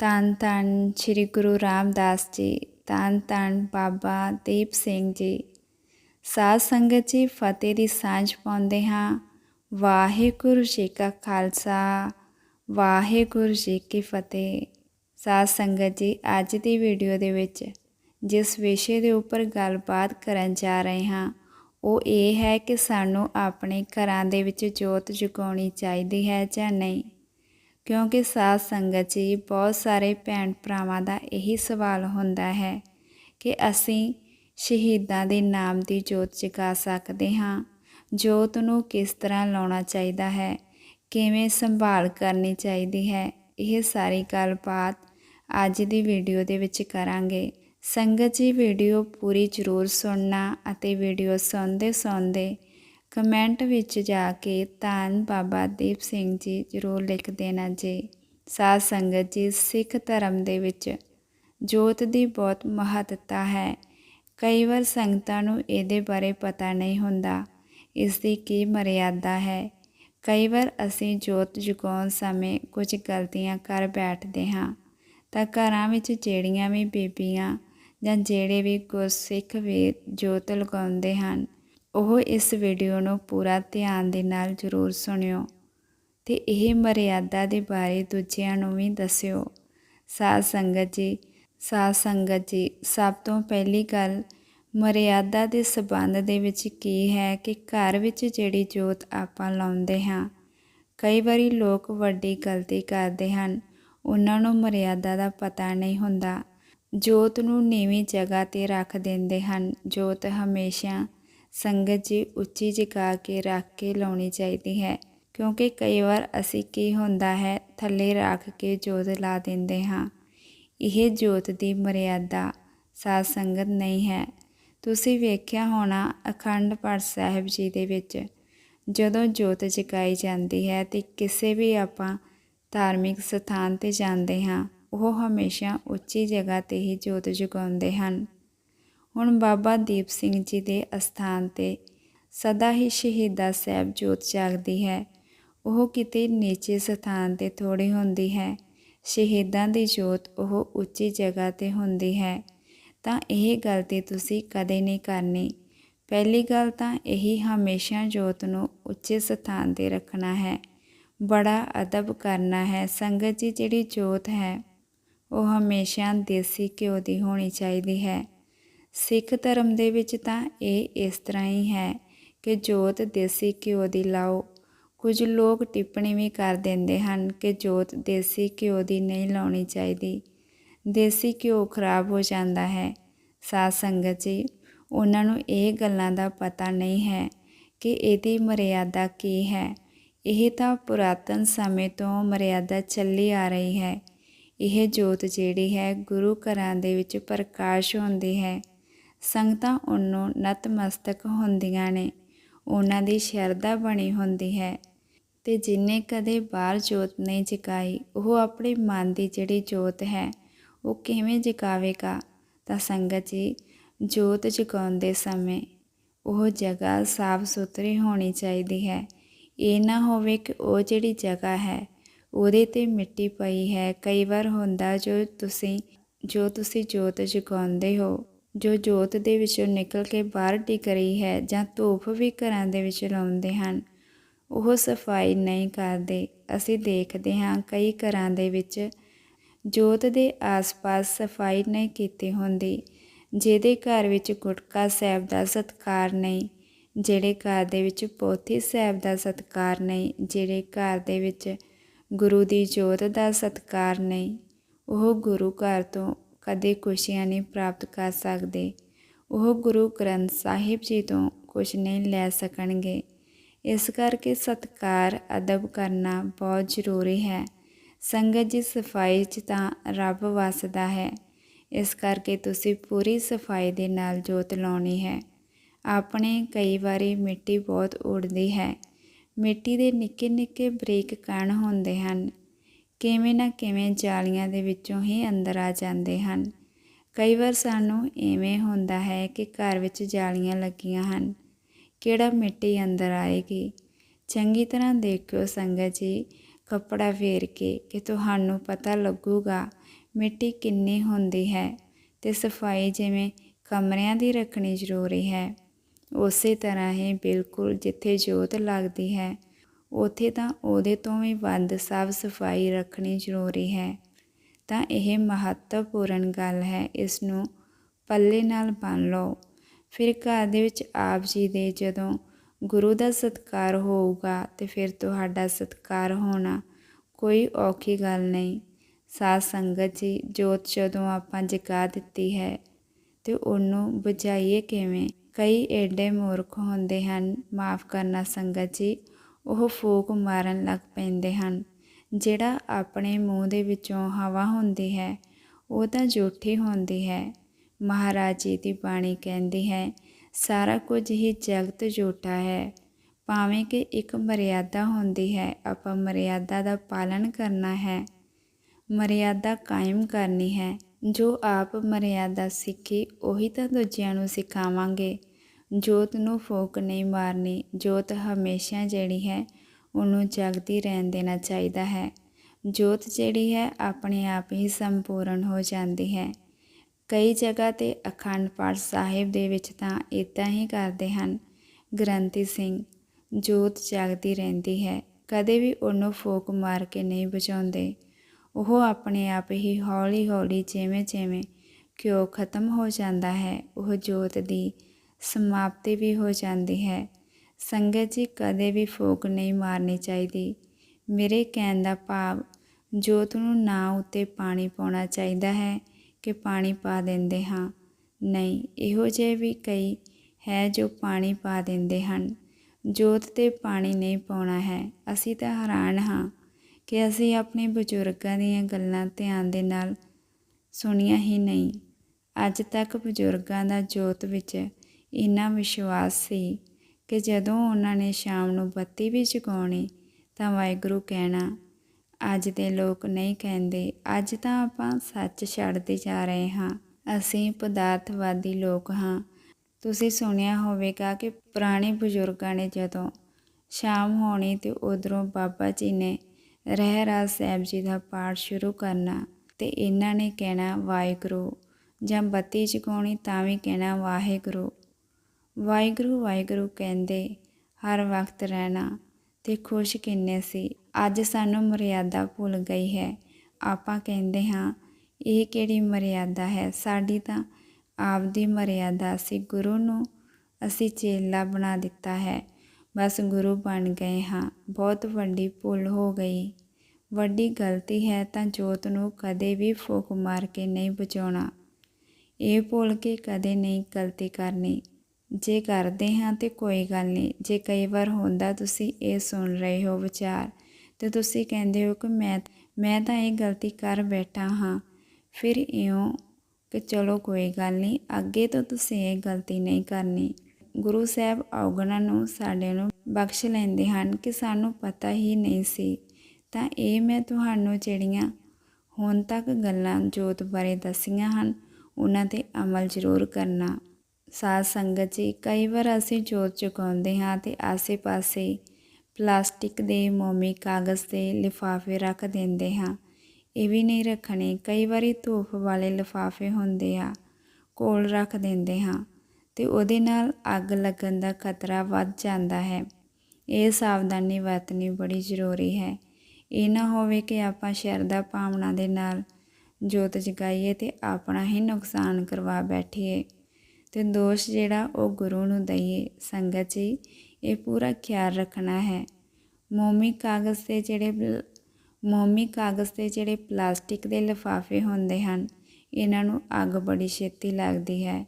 ਧੰਨ ਧੰਨ ਸ੍ਰੀ ਗੁਰੂ ਰਾਮਦਾਸ ਜੀ ਧੰਨ ਧੰਨ ਬਾਬਾ ਦੀਪ ਸਿੰਘ ਜੀ। ਸਾਧ ਸੰਗਤ ਜੀ, ਫਤਿਹ ਦੀ ਸਾਂਝ ਪਾਉਂਦੇ ਹਾਂ। ਵਾਹਿਗੁਰੂ ਜੀ ਕਾ ਖਾਲਸਾ, ਵਾਹਿਗੁਰੂ ਜੀ ਕੀ ਫਤਿਹ। ਸਾਧ ਸੰਗਤ ਜੀ, ਅੱਜ ਦੀ ਵੀਡੀਓ ਦੇ ਵਿੱਚ ਜਿਸ ਵਿਸ਼ੇ ਦੇ ਉੱਪਰ ਗੱਲਬਾਤ ਕਰਨ ਜਾ ਰਹੇ ਹਾਂ, ਉਹ ਇਹ ਹੈ ਕਿ ਸਾਨੂੰ ਆਪਣੇ ਘਰਾਂ ਦੇ ਵਿੱਚ ਜੋਤ ਜਗਾਉਣੀ ਚਾਹੀਦੀ ਹੈ ਜਾਂ ਨਹੀਂ। ਕਿਉਂਕਿ ਸਾਧ ਸੰਗਤ ਜੀ, ਬਹੁਤ ਸਾਰੇ ਭੈਣ ਭਰਾਵਾਂ ਦਾ ਇਹੀ ਸਵਾਲ ਹੁੰਦਾ ਹੈ ਕਿ ਅਸੀਂ ਸ਼ਹੀਦਾਂ ਦੇ ਨਾਮ ਦੀ ਜੋਤ ਜਗਾ ਸਕਦੇ ਹਾਂ, ਜੋਤ ਨੂੰ ਕਿਸ ਤਰ੍ਹਾਂ ਲਾਉਣਾ ਚਾਹੀਦਾ ਹੈ, ਕਿਵੇਂ ਸੰਭਾਲ ਕਰਨੀ ਚਾਹੀਦੀ ਹੈ, ਇਹ ਸਾਰੀ ਗੱਲਬਾਤ ਅੱਜ ਦੀ ਵੀਡੀਓ ਦੇ ਵਿੱਚ ਕਰਾਂਗੇ। ਸੰਗਤ ਜੀ, ਵੀਡੀਓ ਪੂਰੀ ਜ਼ਰੂਰ ਸੁਣਨਾ ਅਤੇ ਵੀਡੀਓ ਸੁਣਦੇ ਸੁਣਦੇ ਕਮੈਂਟ ਵਿੱਚ ਜਾ ਕੇ ਧੰਨ ਬਾਬਾ ਦੀਪ ਸਿੰਘ ਜੀ ਜ਼ਰੂਰ ਲਿਖ ਦੇਣਾ ਜੀ। ਸਾਧ ਸੰਗਤ ਜੀ, ਸਿੱਖ ਧਰਮ ਦੇ ਵਿੱਚ ਜੋਤ ਦੀ ਬਹੁਤ ਮਹੱਤਤਾ ਹੈ। ਕਈ ਵਾਰ ਸੰਗਤਾਂ ਨੂੰ ਇਹਦੇ ਬਾਰੇ ਪਤਾ ਨਹੀਂ ਹੁੰਦਾ, ਇਸ ਦੀ ਕੀ ਮਰਿਆਦਾ ਹੈ। ਕਈ ਵਾਰ ਅਸੀਂ ਜੋਤ ਜਗਾਉਣ ਸਮੇਂ ਕੁਝ ਗਲਤੀਆਂ ਕਰ ਬੈਠਦੇ ਹਾਂ ਤਾਂ ਘਰਾਂ ਵਿੱਚ ਜਿਹੜੀਆਂ ਵੀ ਬੀਬੀਆਂ ਜਾਂ ਜਿਹੜੇ ਵੀ ਗੁਰਸਿੱਖ ਵੀ ਜੋਤ ਲਗਾਉਂਦੇ ਹਨ ਉਹ ਇਸ ਵੀਡੀਓ ਨੂੰ ਪੂਰਾ ਧਿਆਨ ਦੇ ਨਾਲ ਜ਼ਰੂਰ ਸੁਣਿਓ ਤੇ ਇਹ ਮਰਿਆਦਾ ਦੇ ਬਾਰੇ ਦੂਜਿਆਂ ਨੂੰ ਵੀ ਦੱਸਿਓ। ਸਾਧ ਸੰਗਤ ਜੀ, ਸਾਧ ਸੰਗਤ ਜੀ, ਸਭ ਤੋਂ ਪਹਿਲੀ ਗੱਲ ਮਰਿਆਦਾ ਦੇ ਸਬੰਧ ਦੇ ਵਿੱਚ ਕੀ ਹੈ ਕਿ ਘਰ ਵਿੱਚ ਜਿਹੜੀ ਜੋਤ ਆਪਾਂ ਲਾਉਂਦੇ ਹਾਂ, ਕਈ ਵਾਰੀ ਲੋਕ ਵੱਡੀ ਗਲਤੀ ਕਰਦੇ ਹਨ, ਉਹਨਾਂ ਨੂੰ ਮਰਿਆਦਾ ਦਾ ਪਤਾ ਨਹੀਂ ਹੁੰਦਾ। ਜੋਤ ਨੂੰ ਨੀਵੀਂ ਜਗ੍ਹਾ ਤੇ ਰੱਖ ਦਿੰਦੇ ਹਨ, ਜੋਤ ਹਮੇਸ਼ਾ ਸੰਗਤ ਜੀ ਉੱਚੀ ਜਗਾ ਕੇ ਰੱਖ ਕੇ ਲਾਉਣੀ ਚਾਹੀਦੀ ਹੈ, ਕਿਉਂਕਿ ਕਈ ਵਾਰ ਅਸੀਂ ਕੀ ਹੁੰਦਾ ਹੈ, ਥੱਲੇ ਰੱਖ ਕੇ ਜੋਤ ਲਾ ਦਿੰਦੇ ਹਾਂ। ਇਹ ਜੋਤ ਦੀ ਮਰਿਆਦਾ ਸਾਧ ਸੰਗਤ ਨਹੀਂ ਹੈ। ਤੁਸੀਂ ਵੇਖਿਆ ਹੋਣਾ ਅਖੰਡ ਪਾਠ ਸਾਹਿਬ ਜੀ ਦੇ ਵਿੱਚ, ਜਦੋਂ ਜੋਤ ਜਗਾਈ ਜਾਂਦੀ ਹੈ ਤੇ ਕਿਸੇ ਵੀ ਆਪਾਂ ਧਾਰਮਿਕ ਸਥਾਨ ਤੇ ਜਾਂਦੇ ਹਾਂ, ਉਹ ਹਮੇਸ਼ਾ ਉੱਚੀ ਜਗ੍ਹਾ ਤੇ ਹੀ ਜੋਤ ਜਗਾਉਂਦੇ ਹਨ। ਹੁਣ ਬਾਬਾ ਦੀਪ ਸਿੰਘ ਜੀ ਦੇ ਅਸਥਾਨ ਤੇ ਸਦਾ ਹੀ ਸ਼ਹੀਦਾ ਸਾਹਿਬ ਜੋਤ ਜਾਗਦੀ ਹੈ। ਉਹ ਕਿਤੇ ਨੀਚੇ ਸਥਾਨ ਤੇ ਥੋੜੀ ਹੁੰਦੀ ਹੈ। ਸ਼ਹੀਦਾਂ ਦੀ ਜੋਤ ਉਹ ਉੱਚੀ ਜਗ੍ਹਾ ਤੇ ਹੁੰਦੀ ਹੈ। ਤਾਂ ਇਹ ਗਲਤੀ ਤੁਸੀਂ ਕਦੇ ਨਹੀਂ ਕਰਨੀ। ਪਹਿਲੀ ਗੱਲ ਤਾਂ ਇਹੀ ਹਮੇਸ਼ਾ ਜੋਤ ਨੂੰ ਉੱਚੇ ਸਥਾਨ ਤੇ ਰੱਖਣਾ ਹੈ। ਬੜਾ ਅਦਬ ਕਰਨਾ ਹੈ। ਸੰਗਤ ਜੀ ਜਿਹੜੀ ਜੋਤ ਹੈ, ਉਹ ਹਮੇਸ਼ਾ ਦੇਸੀ ਘਿਓ ਦੀ ਹੋਣੀ ਚਾਹੀਦੀ ਹੈ। ਸਿੱਖ ਧਰਮ ਦੇ ਵਿੱਚ ਤਾਂ ਇਹ ਇਸ ਤਰ੍ਹਾਂ ਹੀ ਹੈ ਕਿ ਜੋਤ ਦੇਸੀ ਘਿਓ ਦੀ ਲਾਓ। ਕੁਝ ਲੋਕ ਟਿੱਪਣੀ ਵੀ ਕਰ ਦਿੰਦੇ ਹਨ ਕਿ ਜੋਤ ਦੇਸੀ ਘਿਓ ਦੀ ਨਹੀਂ ਲਾਉਣੀ ਚਾਹੀਦੀ। ਦੇਸੀ ਘਿਓ ਖਰਾਬ ਹੋ ਜਾਂਦਾ ਹੈ। ਸਾਧ ਸੰਗਤ ਜੀ, ਉਹਨਾਂ ਨੂੰ ਇਹ ਗੱਲਾਂ ਦਾ ਪਤਾ ਨਹੀਂ ਹੈ ਕਿ ਇਹਦੀ ਮਰਿਆਦਾ ਕੀ ਹੈ। ਇਹ ਤਾਂ ਪੁਰਾਤਨ ਸਮੇਂ ਤੋਂ ਮਰਿਆਦਾ ਚੱਲੀ ਆ ਰਹੀ ਹੈ। ਇਹ ਜੋਤ ਜਿਹੜੀ ਹੈ ਗੁਰੂ ਘਰਾਂ ਦੇ ਵਿੱਚ ਪ੍ਰਕਾਸ਼ ਹੁੰਦੀ ਹੈ। ਸੰਗਤਾਂ ਉਹਨੂੰ ਨਤਮਸਤਕ ਹੁੰਦੀਆਂ ਨੇ। ਉਹਨਾਂ ਦੀ ਸ਼ਰਧਾ ਬਣੀ ਹੁੰਦੀ ਹੈ। ਤੇ ਜਿਨੇ ਕਦੇ ਬਾਹਰ ਜੋਤ ਨਹੀਂ ਜਗਾਈ, ਉਹ ਆਪਣੇ ਮਨ ਦੀ ਜਿਹੜੀ ਜੋਤ ਹੈ, ਉਹ ਕਿਵੇਂ ਜਗਾਵੇਗਾ? ਤਾਂ ਸੰਗਤ ਜੀ, ਜੋਤ ਜਗਾਉਂਦੇ ਸਮੇਂ ਉਹ ਜਗ੍ਹਾ ਸਾਫ਼ ਸੁਥਰੀ ਹੋਣੀ ਚਾਹੀਦੀ ਹੈ। ਇਹ ਨਾ ਹੋਵੇ ਕਿ ਉਹ ਜਿਹੜੀ ਜਗ੍ਹਾ ਹੈ, ਉਹਦੇ ਤੇ ਮਿੱਟੀ ਪਈ ਹੈ। ਕਈ ਵਾਰ ਹੁੰਦਾ ਜੋ ਤੁਸੀਂ ਜੋ ਤੁਸੀਂ ਜੋਤ ਜਗਾਉਂਦੇ ਹੋ ਜੋ ਜੋਤ ਦੇ ਵਿੱਚੋਂ ਨਿਕਲ ਕੇ ਬਾਹਰ ਡਿੱਗ ਰਹੀ ਹੈ ਜਾਂ ਧੂਫ ਵੀ ਘਰਾਂ ਦੇ ਵਿੱਚ ਲਾਉਂਦੇ ਹਨ, ਉਹ ਸਫ਼ਾਈ ਨਹੀਂ ਕਰਦੇ। ਅਸੀਂ ਦੇਖਦੇ ਹਾਂ ਕਈ ਘਰਾਂ ਦੇ ਵਿੱਚ ਜੋਤ ਦੇ ਆਸ-ਪਾਸ ਸਫ਼ਾਈ ਨਹੀਂ ਕੀਤੀ ਹੁੰਦੀ, ਜਿਹਦੇ ਘਰ ਵਿੱਚ ਗੁਟਕਾ ਸਾਹਿਬ ਦਾ ਸਤਕਾਰ ਨਹੀਂ, ਜਿਹੜੇ ਘਰ ਦੇ ਵਿੱਚ ਪੋਥੀ ਸਾਹਿਬ ਦਾ ਸਤਕਾਰ ਨਹੀਂ, ਜਿਹੜੇ ਘਰ ਦੇ ਵਿੱਚ ਗੁਰੂ ਦੀ ਜੋਤ ਦਾ ਸਤਕਾਰ ਨਹੀਂ, ਉਹ ਗੁਰੂ ਘਰ ਤੋਂ ਕਦੇ ਖੁਸ਼ੀਆਂ ਨਹੀਂ ਪ੍ਰਾਪਤ ਕਰ ਸਕਦੇ। ਉਹ ਗੁਰੂ ਗ੍ਰੰਥ ਸਾਹਿਬ ਜੀ ਤੋਂ ਕੁਝ ਨਹੀਂ ਲੈ ਸਕਣਗੇ। ਇਸ ਕਰਕੇ ਸਤਕਾਰ, ਅਦਬ ਕਰਨਾ ਬਹੁਤ ਜ਼ਰੂਰੀ ਹੈ। ਸੰਗਤ ਜੀ ਸਫ਼ਾਈ 'ਚ ਤਾਂ ਰੱਬ ਵਸਦਾ ਹੈ। ਇਸ ਕਰਕੇ ਤੁਸੀਂ ਪੂਰੀ ਸਫ਼ਾਈ ਦੇ ਨਾਲ ਜੋਤ ਲਾਉਣੀ ਹੈ। ਆਪਣੇ ਕਈ ਵਾਰੀ ਮਿੱਟੀ ਬਹੁਤ ਉੜਦੀ ਹੈ। ਮਿੱਟੀ ਦੇ ਨਿੱਕੇ ਨਿੱਕੇ ਬਰੀਕ ਕਣ ਹੁੰਦੇ ਹਨ। ਕਿਵੇਂ ਨਾ ਕਿਵੇਂ ਜਾਲੀਆਂ ਦੇ ਵਿੱਚੋਂ ਹੀ ਅੰਦਰ ਆ ਜਾਂਦੇ ਹਨ। ਕਈ ਵਾਰ ਸਾਨੂੰ ਐਵੇਂ ਹੁੰਦਾ ਹੈ ਕਿ ਘਰ ਵਿੱਚ ਜਾਲੀਆਂ ਲੱਗੀਆਂ ਹਨ। ਕਿਹੜਾ ਮਿੱਟੀ ਅੰਦਰ ਆਏਗੀ? ਚੰਗੀ ਤਰ੍ਹਾਂ ਦੇਖਿਓ ਸੰਗਤ ਜੀ, ਕੱਪੜਾ ਫੇਰ ਕੇ ਕਿ ਤੁਹਾਨੂੰ ਪਤਾ ਲੱਗੂਗਾ ਮਿੱਟੀ ਕਿੰਨੀ ਹੁੰਦੀ ਹੈ ਤੇ ਸਫ਼ਾਈ ਜਿਵੇਂ ਕਮਰਿਆਂ ਦੀ ਰੱਖਣੀ ਜ਼ਰੂਰੀ ਹੈ। ਉਸੇ ਤਰ੍ਹਾਂ ਹੀ ਬਿਲਕੁਲ ਜਿੱਥੇ ਜੋਤ ਲੱਗਦੀ ਹੈ ਉੱਥੇ ਤਾਂ ਉਹਦੇ ਤੋਂ ਵੀ ਵੱਧ ਸਾਫ਼ ਸਫ਼ਾਈ ਰੱਖਣੀ ਜ਼ਰੂਰੀ ਹੈ। ਤਾਂ ਇਹ ਮਹੱਤਵਪੂਰਨ ਗੱਲ ਹੈ, ਇਸ ਨੂੰ ਪੱਲੇ ਨਾਲ ਬੰਨ ਲਓ। ਫਿਰ ਘਰ ਦੇ ਵਿੱਚ ਆਪ ਜੀ ਦੇ ਜਦੋਂ ਗੁਰੂ ਦਾ ਸਤਕਾਰ ਹੋਊਗਾ ਤੇ ਫਿਰ ਤੁਹਾਡਾ ਸਤਕਾਰ ਹੋਣਾ ਕੋਈ ਔਖੀ ਗੱਲ ਨਹੀਂ। ਸਾਧ ਸੰਗਤ ਜੀ, ਜੋਤ ਜਦੋਂ ਆਪਾਂ ਜਗਾ ਦਿੱਤੀ ਹੈ ਤੇ ਉਹਨੂੰ ਬੁਝਾਈਏ ਕਿਵੇਂ? ਕਈ ਐਡੇ ਮੂਰਖ ਹੁੰਦੇ ਹਨ, ਮਾਫ ਕਰਨਾ ਸੰਗਤ ਜੀ ਉਹ ਫੂਕ ਮਾਰਨ ਲੱਗ ਪੈਂਦੇ ਹਨ। ਜਿਹੜਾ ਆਪਣੇ ਮੂੰਹ ਦੇ ਵਿੱਚੋਂ ਹਵਾ ਹੁੰਦੀ ਹੈ, ਉਹ ਤਾਂ ਝੂਠੀ ਹੁੰਦੀ ਹੈ। ਮਹਾਰਾਜ ਜੀ ਦੀ ਬਾਣੀ ਕਹਿੰਦੀ ਹੈ, ਸਾਰਾ ਕੁਝ ਹੀ ਜਗਤ ਝੂਠਾ ਹੈ। ਭਾਵੇਂ ਕਿ ਇੱਕ ਮਰਿਆਦਾ ਹੁੰਦੀ ਹੈ, ਆਪਾਂ ਮਰਿਆਦਾ ਦਾ ਪਾਲਣ ਕਰਨਾ ਹੈ। ਮਰਿਆਦਾ ਕਾਇਮ ਕਰਨੀ ਹੈ। ਜੋ ਆਪ ਮਰਿਆਦਾ ਸਿੱਖੀ, ਉਹੀ ਤਾਂ ਦੂਜਿਆਂ ਨੂੰ ਸਿਖਾਵਾਂਗੇ। ਜੋਤ ਨੂੰ ਫੂਕ ਨਹੀਂ ਮਾਰਨੀ। ਜੋਤ ਹਮੇਸ਼ਾ ਜਿਹੜੀ ਹੈ, ਉਹਨੂੰ ਜਗਦੀ ਰਹਿਣ ਦੇਣਾ ਚਾਹੀਦਾ ਹੈ। ਜੋਤ ਜਿਹੜੀ ਹੈ, ਆਪਣੇ ਆਪ ਹੀ ਸੰਪੂਰਨ ਹੋ ਜਾਂਦੀ ਹੈ। ਕਈ ਜਗ੍ਹਾ ਤੇ ਅਖੰਡ ਪਾਠ ਸਾਹਿਬ ਦੇ ਵਿੱਚ ਤਾਂ ਇਦਾਂ ਹੀ ਕਰਦੇ ਹਨ। ਗ੍ਰੰਥੀ ਸਿੰਘ, ਜੋਤ ਜਗਦੀ ਰਹਿੰਦੀ ਹੈ। ਕਦੇ ਵੀ ਉਹਨੂੰ ਫੋਕ ਮਾਰ ਕੇ ਨਹੀਂ ਬਚਾਉਂਦੇ ਉਹ ਆਪਣੇ ਆਪ ਹੀ ਹੌਲੀ ਹੌਲੀ ਜਿਵੇਂ ਜਿਵੇਂ ਘਿਓ ਖਤਮ ਹੋ ਜਾਂਦਾ ਹੈ, ਉਹ ਜੋਤ ਦੀ ਸਮਾਪਤੀ ਵੀ ਹੋ ਜਾਂਦੀ ਹੈ। ਸੰਗਤ ਜੀ, ਕਦੇ ਵੀ ਫੋਕ ਨਹੀਂ ਮਾਰਨੀ ਚਾਹੀਦੀ। ਮੇਰੇ ਕਹਿਣ ਦਾ ਭਾਵ, ਜੋਤ ਨੂੰ ਨਾ ਉੱਤੇ ਪਾਣੀ ਪਾਉਣਾ ਚਾਹੀਦਾ ਹੈ ਕਿ ਪਾਣੀ ਪਾ ਦਿੰਦੇ ਹਾਂ। ਨਹੀਂ, ਇਹੋ ਜਿਹੇ ਵੀ ਕਈ ਹੈ ਜੋ ਪਾਣੀ ਪਾ ਦਿੰਦੇ ਹਨ। ਜੋਤ ਤੇ ਪਾਣੀ ਨਹੀਂ ਪਾਉਣਾ ਹੈ। ਅਸੀਂ ਤਾਂ ਹੈਰਾਨ ਹਾਂ ਕਿ ਅਸੀਂ ਆਪਣੇ ਬਜ਼ੁਰਗਾਂ ਦੀਆਂ ਗੱਲਾਂ ਧਿਆਨ ਦੇ ਨਾਲ ਸੁਣੀਆਂ ਹੀ ਨਹੀਂ। ਅੱਜ ਤੱਕ ਬਜ਼ੁਰਗਾਂ ਦਾ ਜੋਤ ਵਿੱਚ ਇੰਨਾ ਵਿਸ਼ਵਾਸ ਸੀ ਕਿ ਜਦੋਂ ਉਹਨਾਂ ਨੇ ਸ਼ਾਮ ਨੂੰ ਬੱਤੀ ਵੀ ਜਗਾਉਣੀ ਤਾਂ ਵਾਹਿਗੁਰੂ ਕਹਿਣਾ, ਅੱਜ ਦੇ ਲੋਕ ਨਹੀਂ ਕਹਿੰਦੇ, ਅੱਜ ਤਾਂ ਆਪਾਂ ਸੱਚ ਛੱਡਦੇ ਜਾ ਰਹੇ ਹਾਂ। ਅਸੀਂ ਪਦਾਰਥਵਾਦੀ ਲੋਕ ਹਾਂ। ਤੁਸੀਂ ਸੁਣਿਆ ਹੋਵੇਗਾ ਕਿ ਪੁਰਾਣੇ ਬਜ਼ੁਰਗਾਂ ਨੇ ਜਦੋਂ ਸ਼ਾਮ ਹੋਣੀ ਤੇ ਉਧਰੋਂ ਬਾਬਾ ਜੀ ਨੇ ਰਹਿ ਰਾਜ ਸਾਹਿਬ ਜੀ ਦਾ ਪਾਠ ਸ਼ੁਰੂ ਕਰਨਾ ਤੇ ਇਹਨਾਂ ਨੇ ਕਹਿਣਾ, ਵਾਹਿਗੁਰੂ, ਜਾਂ ਬੱਤੀ ਜਗਾਉਣੀ ਤਾਂ ਵੀ ਕਹਿਣਾ, ਵਾਹਿਗੁਰੂ ਵਾਹਿਗੁਰੂ ਵਾਹਿਗੁਰੂ ਕਹਿੰਦੇ, ਹਰ ਵਕਤ ਰਹਿਣਾ ਤੇ ਖੁਸ਼ ਕਿੰਨੇ ਸੀ। ਅੱਜ ਸਾਨੂੰ ਮਰਿਆਦਾ ਭੁੱਲ ਗਈ ਹੈ। ਆਪਾਂ ਕਹਿੰਦੇ ਹਾਂ, ਇਹ ਕਿਹੜੀ ਮਰਿਆਦਾ ਹੈ? ਸਾਡੀ ਤਾਂ ਆਪਦੀ ਮਰਿਆਦਾ ਸੀ। ਗੁਰੂ ਨੂੰ ਅਸੀਂ ਚੇਲਾ ਬਣਾ ਦਿੱਤਾ ਹੈ। ਬਸ ਗੁਰੂ ਬਣ ਗਏ ਹਾਂ। ਬਹੁਤ ਵੱਡੀ ਭੁੱਲ ਹੋ ਗਈ। ਵੱਡੀ ਗਲਤੀ ਹੈ ਤਾਂ ਜੋਤ ਨੂੰ ਕਦੇ ਵੀ ਫੂਕ ਮਾਰ ਕੇ ਨਹੀਂ ਬਚਾਉਣਾ। ਇਹ ਭੁੱਲ ਕੇ ਕਦੇ ਨਹੀਂ ਗਲਤੀ ਕਰਨੀ। ਜੇ ਕਰਦੇ ਹਾਂ ਤੇ ਕੋਈ ਗੱਲ ਨਹੀਂ। ਜੇ ਕਈ ਵਾਰ ਹੁੰਦਾ ਤੁਸੀਂ ਇਹ ਸੁਣ ਰਹੇ ਹੋ ਵਿਚਾਰ, ਤੇ ਤੁਸੀਂ ਕਹਿੰਦੇ ਹੋ ਕਿ ਮੈਂ ਮੈਂ ਤਾਂ ਇਹ ਗਲਤੀ ਕਰ ਬੈਠਾ ਹਾਂ। ਫਿਰ ਇਉਂ ਕਿ ਚਲੋ ਕੋਈ ਗੱਲ ਨਹੀਂ, ਅੱਗੇ ਤੋਂ ਤੁਸੀਂ ਇਹ ਗਲਤੀ ਨਹੀਂ ਕਰਨੀ। ਗੁਰੂ ਸਾਹਿਬ ਔਗਣਾ ਨੂੰ, ਸਾਡੇ ਨੂੰ ਬਖਸ਼ ਲੈਂਦੇ ਹਨ ਕਿ ਸਾਨੂੰ ਪਤਾ ਹੀ ਨਹੀਂ ਸੀ। ਤਾਂ ਇਹ ਮੈਂ ਤੁਹਾਨੂੰ ਜਿਹੜੀਆਂ ਹੁਣ ਤੱਕ ਗੱਲਾਂ ਜੋਤ ਬਾਰੇ ਦੱਸੀਆਂ ਹਨ, ਉਹਨਾਂ ਤੇ ਅਮਲ ਜ਼ਰੂਰ ਕਰਨਾ। ਸਾਧ ਸੰਗਤ ਜੀ, ਕਈ ਵਾਰ ਅਸੀਂ ਜੋਤ ਚੁਕਾਉਂਦੇ ਹਾਂ ਤੇ ਆਸੇ-ਪਾਸੇ ਪਲਾਸਟਿਕ ਦੇ ਮੋਮੀ ਕਾਗਜ਼ ਦੇ ਲਿਫਾਫੇ ਰੱਖ ਦਿੰਦੇ ਹਾਂ। ਇਹ ਵੀ ਨਹੀਂ ਰੱਖਣੇ, ਕਈ ਵਾਰੀ ਧੂਫ ਵਾਲੇ ਲਿਫਾਫੇ ਹੁੰਦੇ ਆ, ਕੋਲ ਰੱਖ ਦਿੰਦੇ ਹਾਂ ਤੇ ਉਹਦੇ ਨਾਲ ਅੱਗ ਲੱਗਣ ਦਾ ਖਤਰਾ ਵੱਧ ਜਾਂਦਾ ਹੈ। ਇਹ ਸਾਵਧਾਨੀ ਵਰਤਣੀ ਬੜੀ ਜ਼ਰੂਰੀ ਹੈ। ਇਹ ਨਾ ਹੋਵੇ ਕਿ ਆਪਾਂ ਸ਼ਰਧਾ ਭਾਵਨਾ ਦੇ ਨਾਲ ਜੋਤ ਜਗਾਈਏ ਤੇ ਆਪਣਾ ਹੀ ਨੁਕਸਾਨ ਕਰਵਾ ਬੈਠੀਏ। ਤੇ ਦੋਸ਼ ਜਿਹੜਾ ਉਹ ਗੁਰੂ ਨੂੰ ਦਈਏ, ਸੰਗਤ ਜੀ, ਇਹ ਪੂਰਾ ਖਿਆਲ ਰੱਖਣਾ ਹੈ। ਮੋਮੀ ਕਾਗਜ਼ 'ਤੇ ਜਿਹੜੇ ਮੋਮੀ ਕਾਗਜ਼ ਦੇ ਜਿਹੜੇ ਪਲਾਸਟਿਕ ਦੇ ਲਿਫਾਫੇ ਹੁੰਦੇ ਹਨ, ਇਹਨਾਂ ਨੂੰ ਅੱਗ ਬੜੀ ਛੇਤੀ ਲੱਗਦੀ ਹੈ।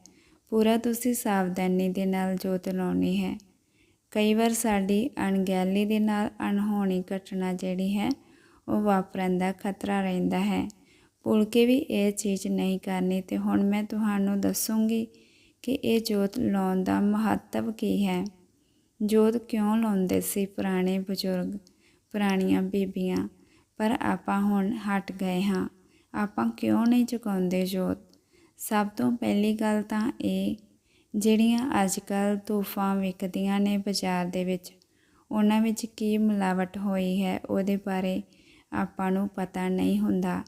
ਪੂਰਾ ਤੁਸੀਂ ਸਾਵਧਾਨੀ ਦੇ ਨਾਲ ਜੋਤ ਲਾਉਣੀ ਹੈ। ਕਈ ਵਾਰ ਸਾਡੀ ਅਣਗਹਿਲੀ ਦੇ ਨਾਲ ਅਣਹੋਣੀ ਘਟਨਾ ਜਿਹੜੀ ਹੈ, ਉਹ ਵਾਪਰਨ ਦਾ ਖਤਰਾ ਰਹਿੰਦਾ ਹੈ। ਭੁੱਲ ਕੇ ਵੀ ਇਹ ਚੀਜ਼ ਨਹੀਂ ਕਰਨੀ ਤੇ ਹੁਣ ਮੈਂ ਤੁਹਾਨੂੰ ਦੱਸੂੰਗੀ ਕਿ ਇਹ ਜੋਤ ਲਾਉਣ ਦਾ ਮਹੱਤਵ ਕੀ ਹੈ? ਜੋਤ ਕਿਉਂ ਲਾਉਂਦੇ ਸੀ ਪੁਰਾਣੇ ਬਜ਼ੁਰਗ, ਪੁਰਾਣੀਆਂ ਬੀਬੀਆਂ? ਪਰ ਆਪਾਂ ਹੁਣ ਹਟ ਗਏ ਹਾਂ। ਆਪਾਂ ਕਿਉਂ ਨਹੀਂ ਚੁਕਾਉਂਦੇ ਜੋਤ? ਸਭ ਤੋਂ ਪਹਿਲੀ ਗੱਲ ਤਾਂ ਇਹ, ਜਿਹੜੀਆਂ ਅੱਜ ਕੱਲ ਤੂਫਾਂ ਵਿਕਦੀਆਂ ਨੇ ਬਾਜ਼ਾਰ ਦੇ ਵਿੱਚ, ਉਹਨਾਂ ਵਿੱਚ ਕੀ ਮਿਲਾਵਟ ਹੋਈ ਹੈ, ਉਹਦੇ ਬਾਰੇ ਆਪਾਂ ਨੂੰ ਪਤਾ ਨਹੀਂ ਹੁੰਦਾ।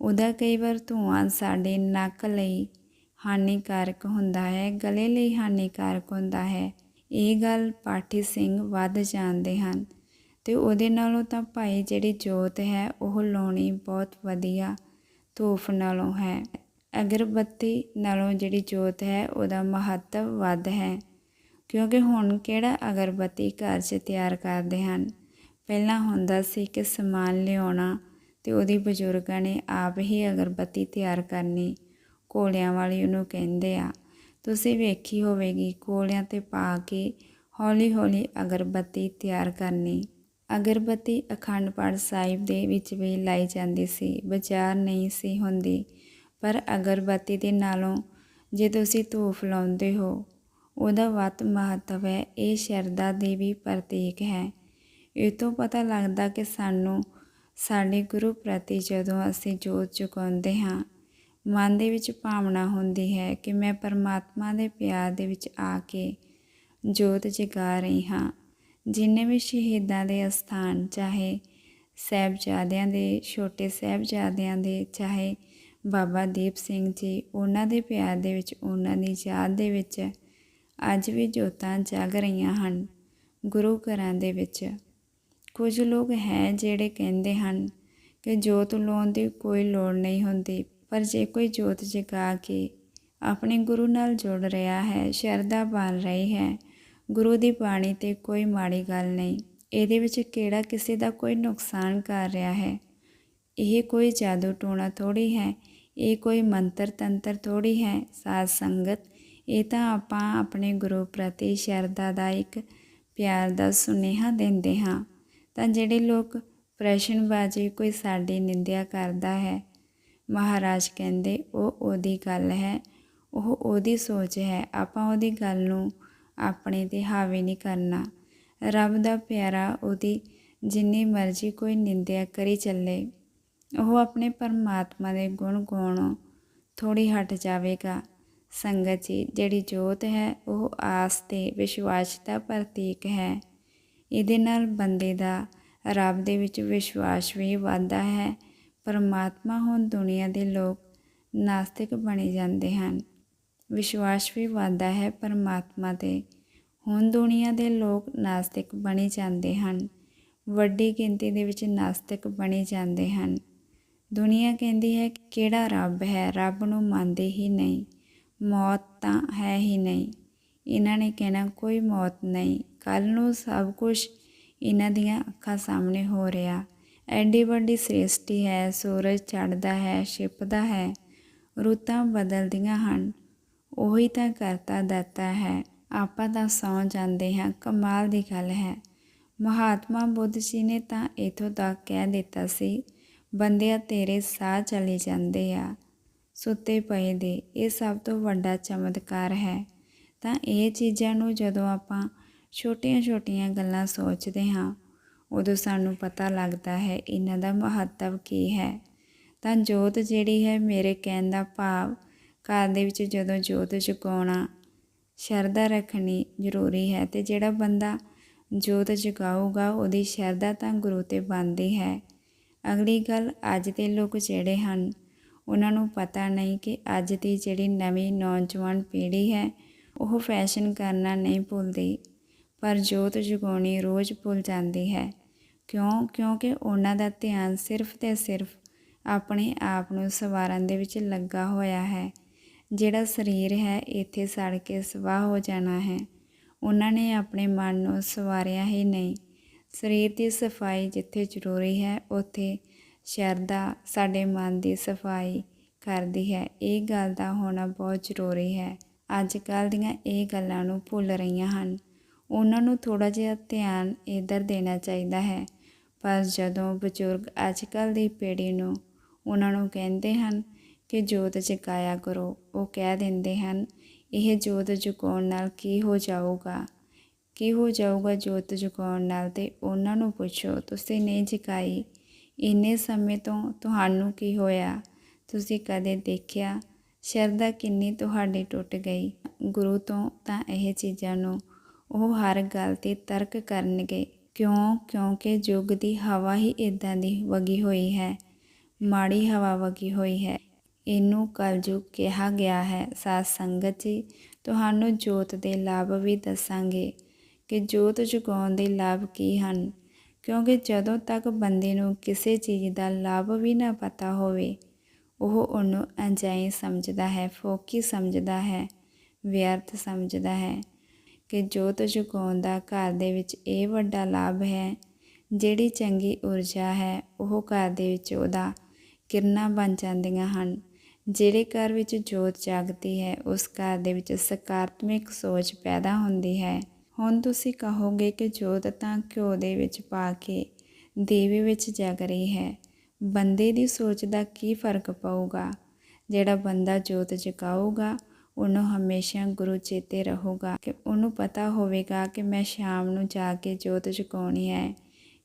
ਉਹਦਾ ਕਈ ਵਾਰ ਧੂਆਂ ਸਾਡੇ ਨੱਕ ਲਈ ਹਾਨੀਕਾਰਕ ਹੁੰਦਾ ਹੈ, ਗਲੇ ਲਈ ਹਾਨੀਕਾਰਕ ਹੁੰਦਾ ਹੈ। ਇਹ ਗੱਲ ਪਾਠੀ ਸਿੰਘ ਵੱਧ ਜਾਣਦੇ ਹਨ ਤੇ ਉਹਦੇ ਨਾਲੋਂ ਤਾਂ ਭਾਈ ਜਿਹੜੀ ਜੋਤ ਹੈ, ਉਹ ਲਾਉਣੀ ਬਹੁਤ ਵਧੀਆ ਧੂਫ ਨਾਲੋਂ ਹੈ। ਅਗਰਬੱਤੀ ਨਾਲੋਂ ਜਿਹੜੀ ਜੋਤ ਹੈ, ਉਹਦਾ ਮਹੱਤਵ ਵੱਧ ਹੈ। ਕਿਉਂਕਿ ਹੁਣ ਕਿਹੜਾ ਅਗਰਬੱਤੀ ਘਰ 'ਚ ਤਿਆਰ ਕਰਦੇ ਹਨ? ਪਹਿਲਾਂ ਹੁੰਦਾ ਸੀ ਕਿ ਸਮਾਨ ਲਿਆਉਣਾ ਤੇ ਉਹਦੀ ਬਜ਼ੁਰਗਾਂ ਨੇ ਆਪ ਹੀ ਅਗਰਬੱਤੀ ਤਿਆਰ ਕਰਨੀ। ਕੋਲਿਆਂ ਵਾਲੀ ਉਹਨੂੰ ਕਹਿੰਦੇ ਆ। ਤੁਸੀਂ ਵੇਖੀ ਹੋਵੇਗੀ ਕੋਲਿਆਂ ਤੇ ਪਾ ਕੇ ਹੌਲੀ ਹੌਲੀ ਅਗਰਬੱਤੀ ਤਿਆਰ ਕਰਨੀ। ਅਗਰਬੱਤੀ ਅਖੰਡ ਪਾਠ ਸਾਹਿਬ ਦੇ ਵਿੱਚ ਵੀ ਲਾਈ ਜਾਂਦੀ ਸੀ, ਬਾਜ਼ਾਰ ਨਹੀਂ ਸੀ ਹੁੰਦੀ। ਪਰ ਅਗਰਬੱਤੀ ਦੇ ਨਾਲੋਂ ਜੇ ਤੁਸੀਂ ਧੂਫ ਲਾਉਂਦੇ ਹੋ, ਉਹਦਾ ਵੱਧ ਮਹੱਤਵ ਹੈ। ਇਹ ਸ਼ਰਧਾ ਦੀ ਵੀ ਪ੍ਰਤੀਕ ਹੈ। ਇਹ ਤੋਂ ਪਤਾ ਲੱਗਦਾ ਕਿ ਸਾਨੂੰ ਸਾਡੇ ਗੁਰੂ ਪ੍ਰਤੀ ਜਦੋਂ ਅਸੀਂ ਜੋਤ ਚੁਕਾਉਂਦੇ ਹਾਂ ਮਨ ਦੇ ਵਿੱਚ ਭਾਵਨਾ ਹੁੰਦੀ ਹੈ ਕਿ ਮੈਂ ਪਰਮਾਤਮਾ ਦੇ ਪਿਆਰ ਦੇ ਵਿੱਚ ਆ ਕੇ ਜੋਤ ਜਗਾ ਰਹੀ ਹਾਂ। ਜਿੰਨੇ ਵੀ ਸ਼ਹੀਦਾਂ ਦੇ ਅਸਥਾਨ, ਚਾਹੇ ਸਾਹਿਬਜ਼ਾਦਿਆਂ ਦੇ, ਛੋਟੇ ਸਾਹਿਬਜ਼ਾਦਿਆਂ ਦੇ, ਚਾਹੇ ਬਾਬਾ ਦੀਪ ਸਿੰਘ ਜੀ, ਉਹਨਾਂ ਦੇ ਪਿਆਰ ਦੇ ਵਿੱਚ, ਉਹਨਾਂ ਦੀ ਯਾਦ ਦੇ ਵਿੱਚ ਅੱਜ ਵੀ ਜੋਤਾਂ ਜਗ ਰਹੀਆਂ ਹਨ ਗੁਰੂ ਘਰਾਂ ਦੇ ਵਿੱਚ। ਕੁਝ ਲੋਕ ਹੈ ਜਿਹੜੇ ਕਹਿੰਦੇ ਹਨ ਕਿ ਜੋਤ ਲਾਉਣ ਦੀ ਕੋਈ ਲੋੜ ਨਹੀਂ ਹੁੰਦੀ। ਪਰ ਜੇ ਕੋਈ ਜੋਤ ਜਗਾ ਕੇ ਆਪਣੇ ਗੁਰੂ ਨਾਲ ਜੁੜ ਰਿਹਾ ਹੈ, ਸ਼ਰਧਾ ਬਣ ਰਹੀ ਹੈ, ਗੁਰੂ ਦੀ ਬਾਣੀ ਤੇ ਕੋਈ ਮਾੜੀ ਗੱਲ ਨਹੀਂ। ਇਹਦੇ ਵਿੱਚ ਕਿਹੜਾ ਕਿਸੇ ਦਾ ਕੋਈ ਨੁਕਸਾਨ ਕਰ ਰਿਹਾ ਹੈ? ਇਹ ਕੋਈ ਜਾਦੂ ਟੋਣਾ ਥੋੜੀ ਹੈ, ਇਹ ਕੋਈ ਮੰਤਰ ਤੰਤਰ ਥੋੜੀ ਹੈ। ਸਾਧ ਸੰਗਤ, ਇਹ ਤਾਂ ਆਪਾਂ ਆਪਣੇ ਗੁਰੂ ਪ੍ਰਤੀ ਸ਼ਰਧਾ ਦਾ ਇੱਕ ਪਿਆਰ ਦਾ ਸੁਨੇਹਾ ਦਿੰਦੇ ਹਾਂ। ਤਾਂ ਜਿਹੜੇ ਲੋਕ ਪ੍ਰਸ਼ਨਬਾਜ਼ੀ ਕੋਈ ਸਾਡੀ ਨਿੰਦਿਆ ਕਰਦਾ ਹੈ ਮਹਾਰਾਜ ਕਹਿੰਦੇ, ਉਹ ਉਹਦੀ ਗੱਲ ਹੈ, ਉਹ ਉਹਦੀ ਸੋਚ ਹੈ, ਆਪਾਂ ਉਹਦੀ ਗੱਲ ਨੂੰ ਆਪਣੇ ਤੇ ਹਾਵੀ ਨਹੀਂ ਕਰਨਾ। ਰੱਬ ਦਾ ਪਿਆਰਾ ਉਹਦੀ ਜਿੰਨੀ ਮਰਜ਼ੀ ਕੋਈ ਨਿੰਦਿਆ ਕਰੀ ਚੱਲੇ, ਉਹ ਆਪਣੇ ਪਰਮਾਤਮਾ ਦੇ ਗੁਣ ਗਾਉਣੋਂ ਥੋੜੀ ਹਟ ਜਾਵੇਗਾ। ਸੰਗਤ ਜੀ, ਜਿਹੜੀ ਜੋਤ ਹੈ, ਉਹ ਆਸ ਤੇ ਵਿਸ਼ਵਾਸ ਦਾ ਪ੍ਰਤੀਕ ਹੈ। ਇਹਦੇ ਨਾਲ ਬੰਦੇ ਦਾ ਰੱਬ ਦੇ ਵਿੱਚ ਵਿਸ਼ਵਾਸ ਵੀ ਵੱਧਦਾ ਹੈ। ਪਰਮਾਤਮਾ ਹੁਣ ਦੁਨੀਆ ਦੇ ਲੋਕ ਨਾਸਤਿਕ ਬਣੇ ਜਾਂਦੇ ਹਨ। ਵਿਸ਼ਵਾਸ ਵੀ ਵੱਧਦਾ ਹੈ ਪਰਮਾਤਮਾ ਤੇ। ਹੁਣ ਦੁਨੀਆ ਦੇ ਲੋਕ ਨਾਸਤਿਕ ਬਣੇ ਜਾਂਦੇ ਹਨ। ਵੱਡੀ ਗਿਣਤੀ ਦੇ ਵਿੱਚ ਨਾਸਤਿਕ ਬਣੇ ਜਾਂਦੇ ਹਨ। ਦੁਨੀਆ ਕਹਿੰਦੀ ਹੈ ਕਿਹੜਾ ਰੱਬ ਹੈ, ਰੱਬ ਨੂੰ ਮੰਨਦੇ ਹੀ ਨਹੀਂ। ਮੌਤ ਤਾਂ ਹੈ ਹੀ ਨਹੀਂ। ਇਹਨਾਂ ਨੇ ਕਹਿਣਾ ਕੋਈ ਮੌਤ ਨਹੀਂ। ਕੱਲ ਨੂੰ ਸਭ ਕੁਝ ਇਹਨਾਂ ਦੀਆਂ ਅੱਖਾਂ ਸਾਹਮਣੇ ਹੋ ਰਿਹਾ। ਐਡੀ ਵੱਡੀ ਸ੍ਰਿਸ਼ਟੀ ਹੈ, ਸੂਰਜ ਚੜ੍ਹਦਾ ਹੈ, ਛਿਪਦਾ ਹੈ, ਰੁੱਤਾਂ ਬਦਲਦੀਆਂ ਹਨ। ਉਹੀ ਤਾਂ ਕਰਤਾ ਦਾਤਾ ਹੈ। ਆਪਾਂ ਤਾਂ ਸੌ ਜਾਂਦੇ ਹਾਂ, ਕਮਾਲ ਦੀ ਗੱਲ ਹੈ। ਮਹਾਤਮਾ ਬੁੱਧ ਜੀ ਨੇ ਤਾਂ ਇਥੋਂ ਤੱਕ ਕਹਿ ਦਿੱਤਾ ਸੀ, ਬੰਦਿਆ ਤੇਰੇ ਸਾਹ ਚਲੇ ਜਾਂਦੇ ਆ, ਸੁੱਤੇ ਪਏ ਦੇ, ਇਹ ਸਭ ਤੋਂ ਵੱਡਾ ਚਮਤਕਾਰ ਹੈ। ਤਾਂ ਇਹ ਚੀਜ਼ਾਂ ਨੂੰ ਜਦੋਂ ਆਪਾਂ ਛੋਟੀਆਂ-ਛੋਟੀਆਂ ਗੱਲਾਂ ਸੋਚਦੇ ਹਾਂ ਉਦੋਂ ਸਾਨੂੰ ਪਤਾ ਲੱਗਦਾ ਹੈ, ਇਹਨਾਂ ਦਾ ਮਹੱਤਵ ਕੀ ਹੈ। ਤਾਂ ਜੋਤ ਜਿਹੜੀ ਹੈ, ਮੇਰੇ ਕਹਿਣ ਦਾ ਭਾਵ, ਘਰ ਦੇ ਵਿੱਚ ਜਦੋਂ ਜੋਤ ਜਗਾਉਣਾ ਸ਼ਰਧਾ ਰੱਖਣੀ ਜ਼ਰੂਰੀ ਹੈ ਤੇ ਜਿਹੜਾ ਬੰਦਾ ਜੋਤ ਜਗਾਊਗਾ, ਉਹਦੀ ਸ਼ਰਧਾ ਤਾਂ ਗੁਰੂ ਤੇ ਬਣਦੀ ਹੈ। ਅਗਲੀ ਗੱਲ, ਅੱਜ ਦੇ ਲੋਕ ਜਿਹੜੇ ਹਨ, ਉਹਨਾਂ ਨੂੰ ਪਤਾ ਨਹੀਂ ਕਿ ਅੱਜ ਦੀ ਜਿਹੜੀ ਨਵੀਂ ਨੌਜਵਾਨ ਪੀੜ੍ਹੀ ਹੈ, ਉਹ ਫੈਸ਼ਨ ਕਰਨਾ ਨਹੀਂ ਭੁੱਲਦੀ, ਪਰ ਜੋਤ ਜਗਾਉਣੀ ਰੋਜ਼ ਭੁੱਲ ਜਾਂਦੀ ਹੈ। ਕਿਉਂ? ਕਿਉਂਕਿ ਉਹਨਾਂ ਦਾ ਧਿਆਨ ਸਿਰਫ ਤੇ ਸਿਰਫ ਆਪਣੇ ਆਪ ਨੂੰ ਸਵਾਰਨ ਦੇ ਵਿੱਚ ਲੱਗਾ ਹੋਇਆ ਹੈ। ਜਿਹੜਾ ਸਰੀਰ ਹੈ, ਇੱਥੇ ਸੜ ਕੇ ਸਵਾਹ ਹੋ ਜਾਣਾ ਹੈ। ਉਹਨਾਂ ਨੇ ਆਪਣੇ ਮਨ ਨੂੰ ਸਵਾਰਿਆ ਹੀ ਨਹੀਂ। ਸਰੀਰ ਦੀ ਸਫ਼ਾਈ ਜਿੱਥੇ ਜ਼ਰੂਰੀ ਹੈ, ਉੱਥੇ ਸ਼ਰਧਾ ਸਾਡੇ ਮਨ ਦੀ ਸਫ਼ਾਈ ਕਰਦੀ ਹੈ। ਇਹ ਗੱਲ ਦਾ ਹੋਣਾ ਬਹੁਤ ਜ਼ਰੂਰੀ ਹੈ। ਅੱਜ ਕੱਲ੍ਹ ਦੀਆਂ ਇਹ ਗੱਲਾਂ ਨੂੰ ਭੁੱਲ ਰਹੀਆਂ ਹਨ। ਉਹਨਾਂ ਨੂੰ ਥੋੜਾ ਜਿਹਾ ਧਿਆਨ ਇਧਰ ਦੇਣਾ ਚਾਹੀਦਾ ਹੈ। ਪਰ ਜਦੋਂ ਬਜ਼ੁਰਗ ਅੱਜ ਕੱਲ੍ਹ ਦੀ ਪੀੜ੍ਹੀ ਨੂੰ ਉਹਨਾਂ ਨੂੰ ਕਹਿੰਦੇ ਹਨ ਕਿ ਜੋਤ ਜਗਾਇਆ ਕਰੋ, ਉਹ ਕਹਿ ਦਿੰਦੇ ਹਨ, ਇਹ ਜੋਤ ਜਗਾਉਣ ਨਾਲ ਕੀ ਹੋ ਜਾਊਗਾ? ਕੀ ਹੋ ਜਾਊਗਾ ਜੋਤ ਜਗਾਉਣ ਨਾਲ? ਤੇ ਉਹਨਾਂ ਨੂੰ ਪੁੱਛੋ, ਤੁਸੀਂ ਨਹੀਂ ਜਗਾਈ? ਇੰਨੇ ਸਮੇਂ ਤੋਂ ਤੁਹਾਨੂੰ ਕੀ ਹੋਇਆ? ਤੁਸੀਂ ਕਦੇ ਦੇਖਿਆ? ਸ਼ਰਧਾ ਕਿੰਨੀ ਤੁਹਾਡੀ ਟੁੱਟ ਗਈ? ਗੁਰੂ ਤੋਂ ਤਾਂ ਇਹ ਚੀਜ਼ਾਂ ਨੂੰ ਉਹ ਹਰ ਗੱਲ ਤੇ ਤਰਕ ਕਰਨਗੇ। ਕਿਉਂ? ਕਿਉਂਕਿ ਯੁੱਗ ਦੀ ਹਵਾ ਹੀ ਇਦਾਂ ਦੀ ਵਗੀ ਹੋਈ ਹੈ। ਮਾੜੀ ਹਵਾ ਵਗੀ ਹੋਈ ਹੈ। ਇਹਨੂੰ ਕਲਯੁਗ ਕਿਹਾ ਗਿਆ ਹੈ। ਸਾਧ ਸੰਗਤ ਜੀ, ਤੁਹਾਨੂੰ ਜੋਤ ਦੇ ਲਾਭ ਵੀ ਦੱਸਾਂਗੇ। ਕਿ ਜੋਤ ਜਗਾਉਣ ਦੇ ਲਾਭ ਕੀ ਹਨ? ਕਿਉਂਕਿ ਜਦੋਂ ਤੱਕ ਬੰਦੇ ਨੂੰ ਕਿਸੇ ਚੀਜ਼ ਦਾ ਲਾਭ ਵੀ ਨਾ ਪਤਾ ਹੋਵੇ, ਉਹ ਉਹਨੂੰ ਅਣਜਾਈ ਸਮਝਦਾ ਹੈ, ਫੋਕੀ ਸਮਝਦਾ ਹੈ, ਵਿਅਰਥ ਸਮਝਦਾ ਹੈ। ਕਿ ਜੋਤ ਜਗਾਉਣ ਦਾ ਘਰ ਦੇ ਵਿੱਚ ਇਹ ਵੱਡਾ ਲਾਭ ਹੈ, ਜਿਹੜੀ ਚੰਗੀ ਊਰਜਾ ਹੈ, ਉਹ ਘਰ ਦੇ ਵਿੱਚ ਉਹਦਾ ਕਿਰਨਾਂ ਬਣ ਜਾਂਦੀਆਂ ਹਨ। ਜਿਹੜੇ ਘਰ ਵਿੱਚ ਜੋਤ ਜਾਗਦੀ ਹੈ, ਉਸ ਘਰ ਦੇ ਵਿੱਚ ਸਕਾਰਾਤਮਕ ਸੋਚ ਪੈਦਾ ਹੁੰਦੀ ਹੈ। ਹੁਣ ਤੁਸੀਂ ਕਹੋਗੇ ਕਿ ਜੋਤ ਤਾਂ ਘਿਓ ਦੇ ਵਿੱਚ ਪਾ ਕੇ ਦੀਵੇ ਵਿੱਚ ਜਗ ਰਹੀ ਹੈ, ਬੰਦੇ ਦੀ ਸੋਚ ਦਾ ਕੀ ਫ਼ਰਕ ਪਊਗਾ? ਜਿਹੜਾ ਬੰਦਾ ਜੋਤ ਜਗਾਊਗਾ ਉਹਨੂੰ ਹਮੇਸ਼ਾ ਗੁਰੂ ਚੇਤੇ ਰਹੂਗਾ ਕਿ ਉਹਨੂੰ ਪਤਾ ਹੋਵੇਗਾ ਕਿ ਮੈਂ ਸ਼ਾਮ ਨੂੰ ਜਾ ਕੇ ਜੋਤ ਜਗਾਉਣੀ ਹੈ।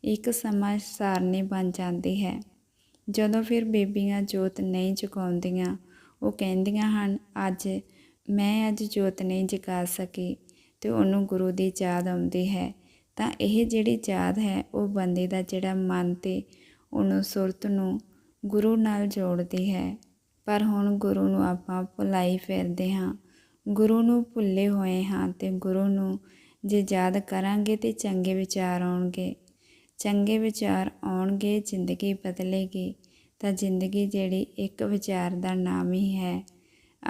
ਇੱਕ ਸਮਾਂ ਸਾਰਨੀ ਬਣ ਜਾਂਦੀ ਹੈ। ਜਦੋਂ ਫਿਰ ਬੀਬੀਆਂ ਜੋਤ ਨਹੀਂ ਜਗਾਉਂਦੀਆਂ, ਉਹ ਕਹਿੰਦੀਆਂ ਹਨ, ਅੱਜ ਮੈਂ ਅੱਜ ਜੋਤ ਨਹੀਂ ਜਗਾ ਸਕੀ ਤੇ ਉਹਨੂੰ ਗੁਰੂ ਦੀ ਯਾਦ ਆਉਂਦੀ ਹੈ। ਤਾਂ ਇਹ ਜਿਹੜੀ ਯਾਦ ਹੈ, ਉਹ ਬੰਦੇ ਦਾ ਜਿਹੜਾ ਮਨ ਤੇ ਉਹਨੂੰ ਸੁਰਤ ਨੂੰ ਗੁਰੂ ਨਾਲ ਜੋੜਦੀ ਹੈ। ਪਰ ਹੁਣ ਗੁਰੂ ਨੂੰ ਆਪਾਂ ਭੁਲਾਈ ਫਿਰਦੇ ਹਾਂ। ਗੁਰੂ ਨੂੰ ਭੁੱਲੇ ਹੋਏ ਹਾਂ ਤੇ ਗੁਰੂ ਨੂੰ ਜੇ ਯਾਦ ਕਰਾਂਗੇ ਤੇ ਚੰਗੇ ਵਿਚਾਰ ਆਉਣਗੇ। ਚੰਗੇ ਵਿਚਾਰ ਆਉਣਗੇ, ਜ਼ਿੰਦਗੀ ਬਦਲੇਗੀ। ਤਾਂ ਜ਼ਿੰਦਗੀ ਜਿਹੜੀ ਇੱਕ ਵਿਚਾਰ ਦਾ ਨਾਮ ਹੀ ਹੈ।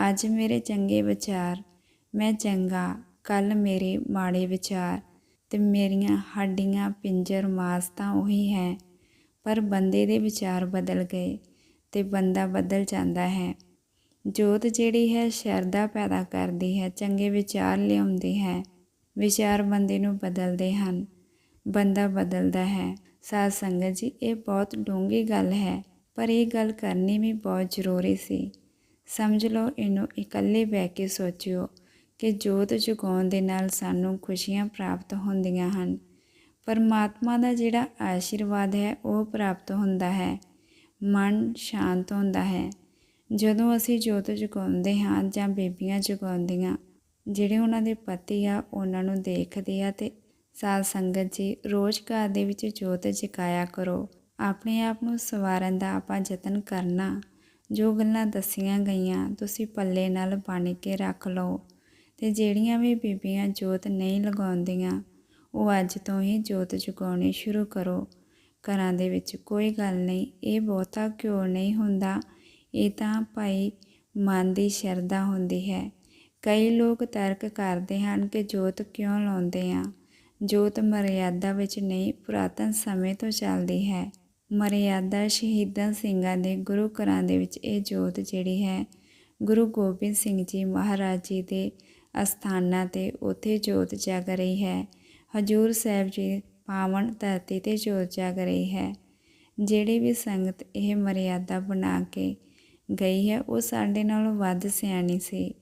ਅੱਜ ਮੇਰੇ ਚੰਗੇ ਵਿਚਾਰ, ਮੈਂ ਚੰਗਾ ਕੱਲ ਮੇਰੇ ਮਾੜੇ ਵਿਚਾਰ ਤੇ ਮੇਰੀਆਂ ਹੱਡੀਆਂ ਪਿੰਜਰ ਮਾਸ ਤਾਂ ਉਹੀ ਹੈ। ਪਰ ਬੰਦੇ ਦੇ ਵਿਚਾਰ ਬਦਲ ਗਏ। ਤੇ ਬੰਦਾ ਬਦਲ ਜਾਂਦਾ ਹੈ। ਜੋਤ ਜਿਹੜੀ ਹੈ ਸ਼ਰਧਾ ਪੈਦਾ ਕਰਦੀ ਹੈ, ਚੰਗੇ ਵਿਚਾਰ ਲਿਆਉਂਦੀ ਹੈ। ਵਿਚਾਰ ਬੰਦੇ ਨੂੰ ਬਦਲਦੇ ਹਨ। ਬੰਦਾ ਬਦਲਦਾ ਹੈ। ਸਾਧ ਸੰਗਤ ਜੀ, ਇਹ ਬਹੁਤ ਡੂੰਘੀ ਗੱਲ ਹੈ, ਪਰ ਇਹ ਗੱਲ ਕਰਨੀ ਵੀ ਬਹੁਤ ਜ਼ਰੂਰੀ ਸੀ। ਸਮਝ ਲਓ, ਇਹਨੂੰ ਇਕੱਲੇ ਬਹਿ ਕੇ ਸੋਚਿਓ ਕਿ ਜੋਤ ਜਗਾਉਣ ਦੇ ਨਾਲ ਸਾਨੂੰ ਖੁਸ਼ੀਆਂ ਪ੍ਰਾਪਤ ਹੁੰਦੀਆਂ ਹਨ। ਪਰਮਾਤਮਾ ਦਾ ਜਿਹੜਾ ਆਸ਼ੀਰਵਾਦ ਹੈ, ਉਹ ਪ੍ਰਾਪਤ ਹੁੰਦਾ ਹੈ। ਮਨ ਸ਼ਾਂਤ ਹੁੰਦਾ ਹੈ। ਜਦੋਂ ਅਸੀਂ ਜੋਤ ਜਗਾਉਂਦੇ ਹਾਂ ਜਾਂ ਬੇਬੀਆਂ ਜਗਾਉਂਦੀਆਂ, ਜਿਹੜੇ ਉਹਨਾਂ ਦੇ ਪਤੀ ਆ, ਉਹਨਾਂ ਨੂੰ ਦੇਖਦੇ ਆ ਤੇ ਸਾਧ ਸੰਗਤ ਜੀ, ਰੋਜ਼ ਘਰ ਦੇ ਵਿੱਚ ਜੋਤ ਜਗਾਇਆ ਕਰੋ। ਆਪਣੇ ਆਪ ਨੂੰ ਸਵਾਰਨ ਦਾ ਆਪਾਂ ਯਤਨ ਕਰਨਾ। ਜੋ ਗੱਲਾਂ ਦੱਸੀਆਂ ਗਈਆਂ, ਤੁਸੀਂ ਪੱਲੇ ਨਾਲ ਬਣ ਕੇ ਰੱਖ ਲਓ। ਤੇ ਜਿਹੜੀਆਂ ਵੀ ਬੀਬੀਆਂ ਜੋਤ ਨਹੀਂ ਲਗਾਉਂਦੀਆਂ, ਉਹ ਅੱਜ ਤੋਂ ਹੀ ਜੋਤ ਜਗਾਉਣੀ ਸ਼ੁਰੂ ਕਰੋ। ਘਰਾਂ ਦੇ ਵਿੱਚ ਕੋਈ ਗੱਲ ਨਹੀਂ, ਇਹ ਬਹੁਤਾ ਘਿਓ ਨਹੀਂ ਹੁੰਦਾ। ਇਹ ਤਾਂ ਭਾਈ ਮਨ ਦੀ ਸ਼ਰਧਾ ਹੁੰਦੀ ਹੈ। ਕਈ ਲੋਕ ਤਰਕ ਕਰਦੇ ਹਨ ਕਿ ਜੋਤ ਕਿਉਂ ਲਾਉਂਦੇ ਆ। ਜੋਤ ਮਰਿਆਦਾ ਵਿੱਚ ਨਹੀਂ, ਪੁਰਾਤਨ ਸਮੇਂ ਤੋਂ ਚੱਲਦੀ ਹੈ। ਮਰਿਆਦਾ ਸ਼ਹੀਦਾਂ ਸਿੰਘਾਂ ਦੇ ਗੁਰੂ ਘਰਾਂ ਦੇ ਵਿੱਚ ਇਹ ਜੋਤ ਜਿਹੜੀ ਹੈ, ਗੁਰੂ ਗੋਬਿੰਦ ਸਿੰਘ ਜੀ ਮਹਾਰਾਜ ਜੀ ਦੇ ਅਸਥਾਨਾਂ ਤੇ ਉਥੇ ਜੋਤ ਜਗ ਰਹੀ ਹੈ। ਹਜੂਰ ਸਾਹਿਬ ਜੀ ਪਾਵਨ ਧਰਤੀ ਤੇ ਜੋਤ ਜਗ ਰਹੀ ਹੈ। ਜਿਹੜੀ ਵੀ ਸੰਗਤ ਇਹ ਮਰਿਆਦਾ ਬਣਾ ਕੇ ਗਈ ਹੈ, ਉਹ ਸਾਡੇ ਨਾਲੋਂ ਵੱਧ ਸਿਆਣੀ ਸੀ।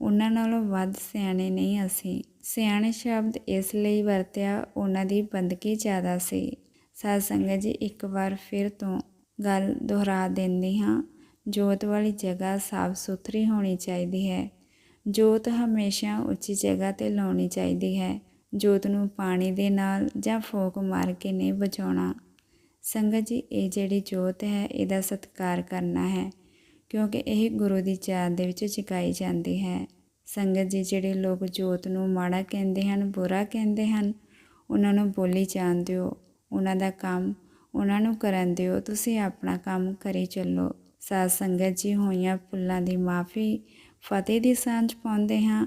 ਉਹਨਾਂ ਨਾਲੋਂ ਵੱਧ ਸਿਆਣੇ ਨਹੀਂ ਅਸੀਂ। ਸਿਆਣੇ ਸ਼ਬਦ ਇਸ ਲਈ ਵਰਤਿਆ ਉਹਨਾਂ ਦੀ ਬੰਦਗੀ ਜ਼ਿਆਦਾ ਸੀ। ਸਾਧ ਸੰਗਤ ਜੀ, ਇੱਕ ਵਾਰ ਫਿਰ ਤੋਂ ਗੱਲ ਦੁਹਰਾ ਦਿੰਦੀ ਹਾਂ। ਜੋਤ ਵਾਲੀ ਜਗ੍ਹਾ ਸਾਫ਼ ਸੁਥਰੀ ਹੋਣੀ ਚਾਹੀਦੀ ਹੈ। ਜੋਤ ਹਮੇਸ਼ਾ ਉੱਚੀ ਜਗ੍ਹਾ ਤੇ ਲਾਉਣੀ ਚਾਹੀਦੀ ਹੈ। ਜੋਤ ਨੂੰ ਪਾਣੀ ਦੇ ਨਾਲ ਜਾਂ ਫੋਕ ਮਾਰ ਕੇ ਨਹੀਂ ਬਚਾਉਣਾ। ਸੰਗਤ ਜੀ, ਇਹ ਜਿਹੜੀ ਜੋਤ ਹੈ, ਇਹਦਾ ਸਤਿਕਾਰ ਕਰਨਾ ਹੈ, ਕਿਉਂਕਿ ਇਹ ਗੁਰੂ ਦੀ ਚਾਲ ਦੇ ਵਿੱਚ ਜਗਾਈ ਜਾਂਦੀ ਹੈ। ਸੰਗਤ ਜੀ, ਜਿਹੜੇ ਲੋਕ ਜੋਤ ਨੂੰ ਮਾੜਾ ਕਹਿੰਦੇ ਹਨ, ਬੁਰਾ ਕਹਿੰਦੇ ਹਨ, ਉਹਨਾਂ ਨੂੰ ਬੋਲੀ ਜਾਣ ਦਿਓ। ਉਹਨਾਂ ਦਾ ਕੰਮ ਉਹਨਾਂ ਨੂੰ ਕਰਨ ਦਿਓ। ਤੁਸੀਂ ਆਪਣਾ ਕੰਮ ਕਰੀ ਚੱਲੋ। ਸਾਧ ਸੰਗਤ ਜੀ, ਹੋਈਆਂ ਫੁੱਲਾਂ ਦੀ ਮਾਫੀ, ਫਤਿਹ ਦੀ ਸਾਂਝ ਪਾਉਂਦੇ ਹਾਂ।